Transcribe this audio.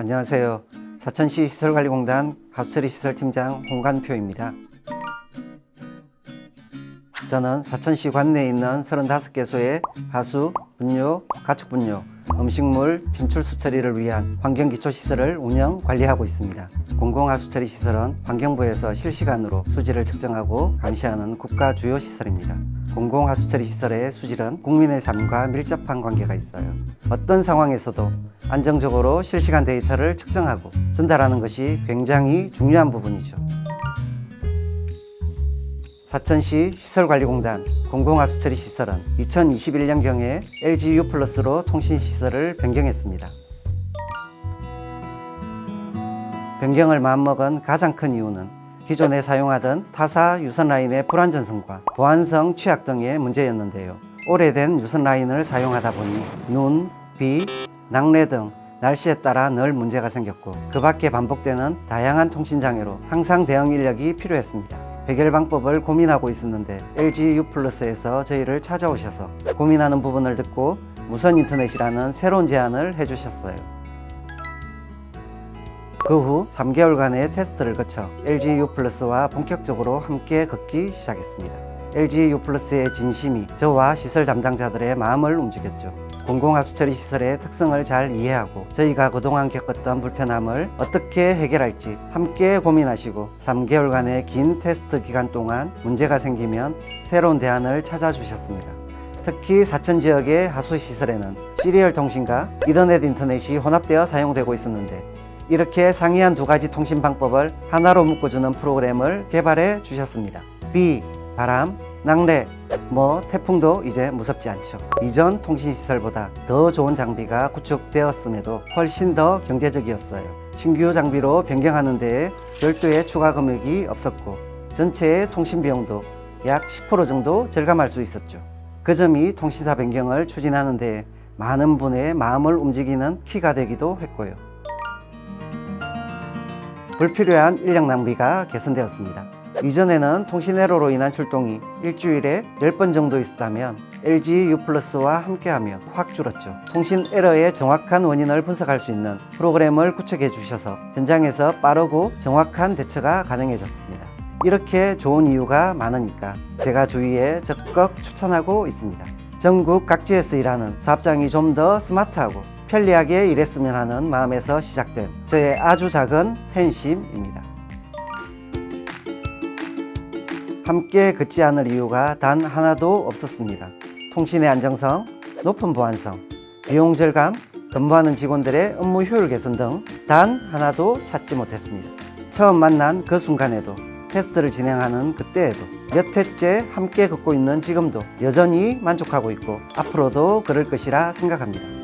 안녕하세요. 사천시 시설관리공단 하수처리 시설팀장 홍관표입니다. 저는 사천시 관내에 있는 35개소의 하수, 분뇨, 가축 분뇨, 음식물 침출 수 처리를 위한 환경기초시설을 운영, 관리하고 있습니다. 공공하수처리 시설은 환경부에서 실시간으로 수질을 측정하고 감시하는 국가 주요 시설입니다. 공공하수처리 시설의 수질은 국민의 삶과 밀접한 관계가 있어요. 어떤 상황에서도 안정적으로 실시간 데이터를 측정하고 전달하는 것이 굉장히 중요한 부분이죠. 사천시 시설관리공단 공공하수처리 시설은 2021년경에 LGU 플러스로 통신시설을 변경했습니다. 변경을 마음먹은 가장 큰 이유는 기존에 사용하던 타사 유선 라인의 불안전성과 보안성 취약 등의 문제였는데요. 오래된 유선 라인을 사용하다 보니 눈, 비, 낙뢰 등 날씨에 따라 늘 문제가 생겼고 그 밖에 반복되는 다양한 통신 장애로 항상 대응 인력이 필요했습니다. 해결 방법을 고민하고 있었는데 LG U 플러스에서 저희를 찾아오셔서 고민하는 부분을 듣고 무선 인터넷이라는 새로운 제안을 해주셨어요. 그 후 3개월간의 테스트를 거쳐 LG U 플러스와 본격적으로 함께 걷기 시작했습니다. LG U 플러스의 진심이 저와 시설 담당자들의 마음을 움직였죠. 공공하수 처리 시설의 특성을 잘 이해하고 저희가 그동안 겪었던 불편함을 어떻게 해결할지 함께 고민하시고 3개월간의 긴 테스트 기간 동안 문제가 생기면 새로운 대안을 찾아주셨습니다. 특히 사천 지역의 하수 시설에는 시리얼 통신과 이더넷 인터넷이 혼합되어 사용되고 있었는데 이렇게 상이한 두 가지 통신 방법을 하나로 묶어주는 프로그램을 개발해 주셨습니다. 비, 바람, 낙뢰, 뭐 태풍도 이제 무섭지 않죠. 이전 통신 시설보다 더 좋은 장비가 구축되었음에도 훨씬 더 경제적이었어요. 신규 장비로 변경하는 데에 별도의 추가 금액이 없었고 전체의 통신 비용도 약 10% 정도 절감할 수 있었죠. 그 점이 통신사 변경을 추진하는 데 많은 분의 마음을 움직이는 키가 되기도 했고요. 불필요한 인력 낭비가 개선되었습니다. 이전에는 통신 에러로 인한 출동이 일주일에 10번 정도 있었다면 LG U 플러스와 함께하며 확 줄었죠. 통신 에러의 정확한 원인을 분석할 수 있는 프로그램을 구축해 주셔서 현장에서 빠르고 정확한 대처가 가능해졌습니다. 이렇게 좋은 이유가 많으니까 제가 주위에 적극 추천하고 있습니다. 전국 각지에서 일하는 사업장이 좀 더 스마트하고 편리하게 일했으면 하는 마음에서 시작된 저의 아주 작은 팬심입니다. 함께 걷지 않을 이유가 단 하나도 없었습니다. 통신의 안정성, 높은 보안성, 비용 절감, 근무하는 직원들의 업무 효율 개선 등 단 하나도 찾지 못했습니다. 처음 만난 그 순간에도 테스트를 진행하는 그때에도 몇 해째 함께 걷고 있는 지금도 여전히 만족하고 있고 앞으로도 그럴 것이라 생각합니다.